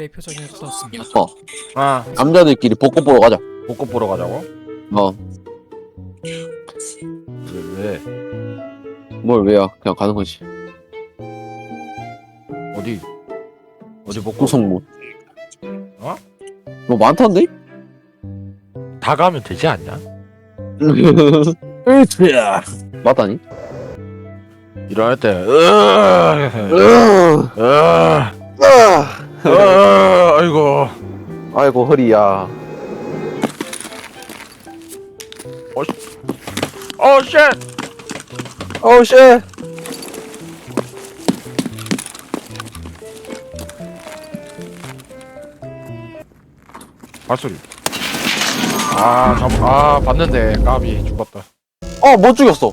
의 표정이 굳었습니다. 어, 아 남자들끼리 벚꽃 보러 가자. 벚꽃 보러 가자고? 어, 왜, 왜? 뭘 왜야? 그냥 가는 거지. 어디? 어디 벚꽃? 구성모. 어? 뭐 많던데? 다 가면 되지 않냐? 으쌰. 맞다니? 일어날 때 으아 으, 으아 으. 으 아 아이고 아이고 허리야. 어 쉣 어우 씨. 발소리 아, 잠, 아 봤는데 까비 죽었다 어, 못 죽였어.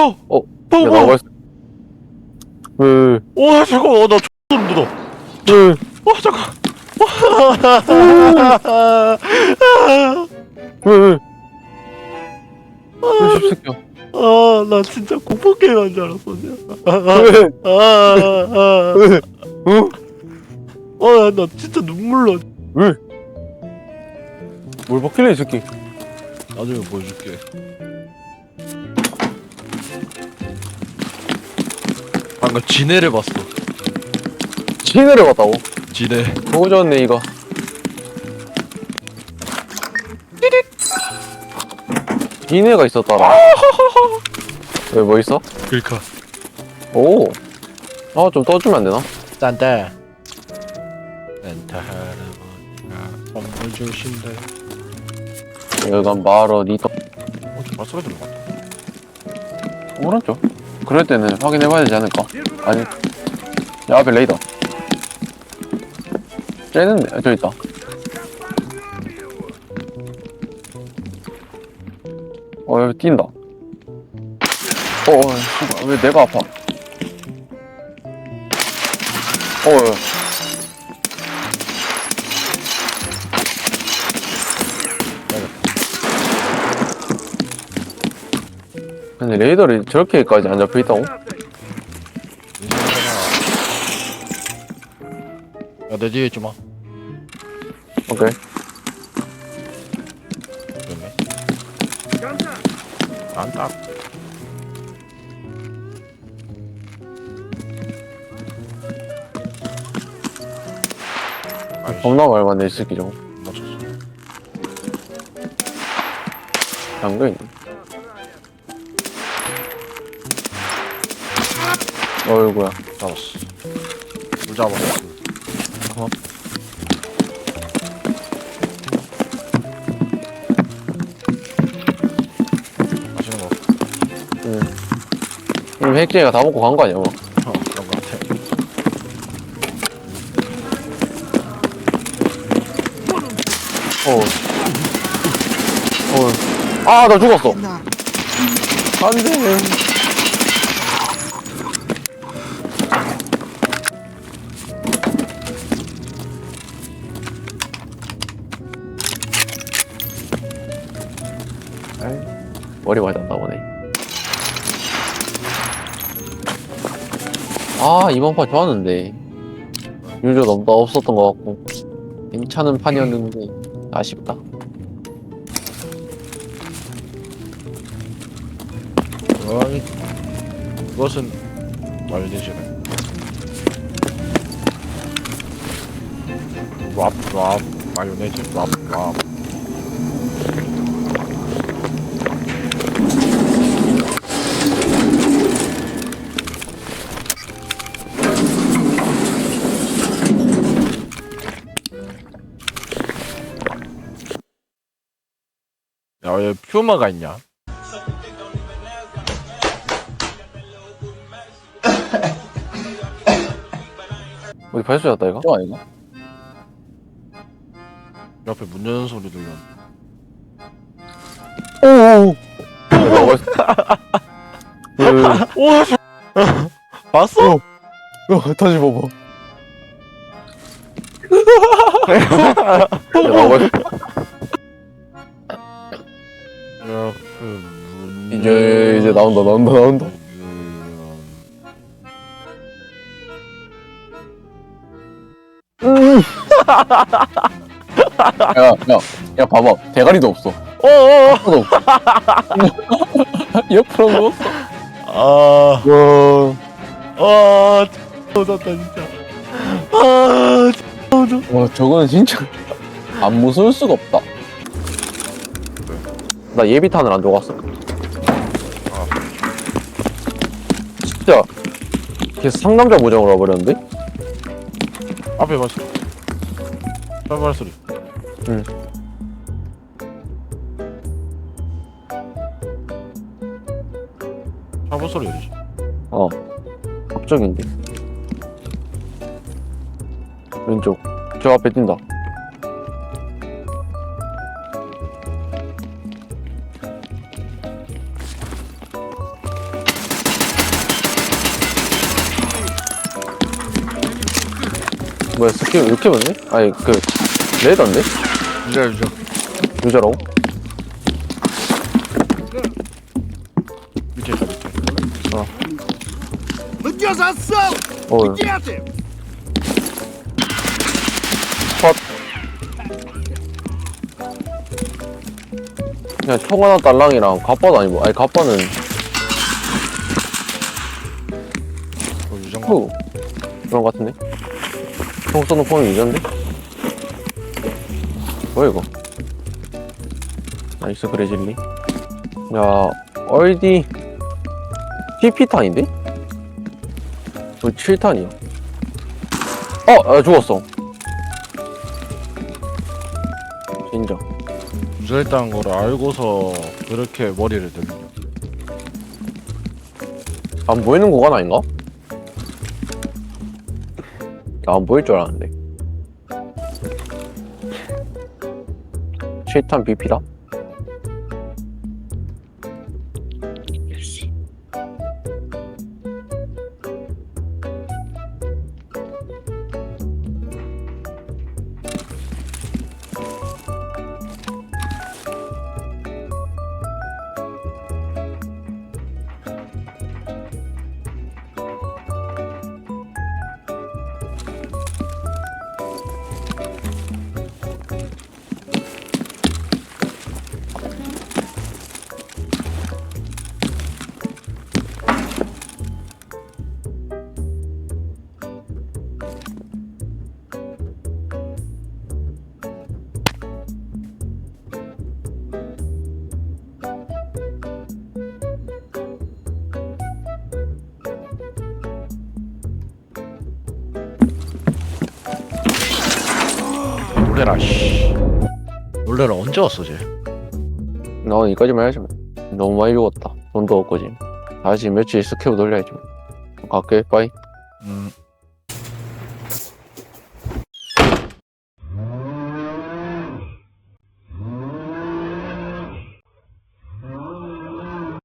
어! 어, 어, 야, 뭐? 나와 있어. 으, 와 잠깐 어, 나 소름 돋아 으. 와 잠깐 왜, 왜? 왜, 씹새끼야. 아, 나 진짜 공포 게임 한 줄 알았어. 왜? 아, 아, 왜? 응? 아, 아, 나 진짜 눈물 나. 왜? 뭘 먹길래, 이 새끼. 나중에 보여줄게. 방금 지네를 봤어. 진해를 갔다고? 지네. 보고 좋네, 이거. 진해가 있었더라. 왜, 뭐 있어? 그러니까. 오. 아, 좀 떠주면 안 되나? 짠데. 렌타 할아버지가 선물 주신대. 이건 바로 니 또, 어, 저 발소리 들어갔다. 오른쪽. 그럴 때는 확인해봐야 되지 않을까? 아니. 야, 앞에 레이더. 쟤는데, 아, 저 있다. 어, 여기 뛴다. 어, 어, 내가 아파? 어, 어. 근데 레이더를 저렇게까지 안 잡혀 있다고? 야, 내 뒤에 있지 마. 오케이. 그러네. 안 딱. 아이씨, 겁나 말만 내 새끼 저거. 맞췄어. 잠겨 있네. 어이구야. 잡았어. 물 잡았어. 어? 맛있는 거. 응. 그럼 핵쟁이가 다 먹고 간 거 아니야, 뭐? 어, 그런 거 같아. 어. 어. 아, 나 죽었어. 안 돼. 머리 맞았나 보네. 아, 이번 판 좋았는데. 유저 너무 없었던 것 같고. 괜찮은 판이었는데, 아쉽다. 아니, 그것은 말리시네. 랍, 랍, 마요네즈, 랍, 랍. 왜 퓨마가 있냐? 어디 발소리 났다 이거? 또 아니가? 옆에 문 여는 소리 들려. 오오오. 오, 봤어? 어. 어, 다시 봐봐. 이제 이제 나온다 나온다 나온다. 음. 야야 야 봐봐. 대가리도 없어. 어어. 하나도 없어 옆으로 누웠어. 아, 와. 아, 터졌다 진짜. 아, 와 저거는 진짜 안 무서울 수가 없다. 나 예비탄을 안 들어갔어 진짜 걔 상남자 무장으로 와버렸는데? 앞에 봤어. 빨빨 소리. 응. 차보 소리 어디지? 어 갑자기인데 왼쪽 저 앞에 뛴다 뭐야 스킬 이렇게 봤네? 아니 그 레더인데? 유자 유자 유자라고? 밑에 있다 밑에 어 어. 컷. 그냥 총 하나 딸랑이랑 갑바도 아니고 아니 갑바는 어, 유정 후 그런 거 같은데? 총 쏘는 폰은 유전데? 뭐야 이거 나이스 그레질리 야 얼디 TP탄인데? 저 7탄이야 어! 아, 죽었어 진짜 유자했다는 거를 알고서 그렇게 머리를 들냐. 안 보이는 구간 아닌가? 나 안 보일 줄 알았는데 7탄 BP다? 놀래라 씨. 놀래라 언제 왔어 쟤? 나 이까지만 해야지 뭐. 너무 많이 죽었다 돈도 없고 지금 다시 며칠 스케브 돌려야지 뭐. 갈게 빠이 음.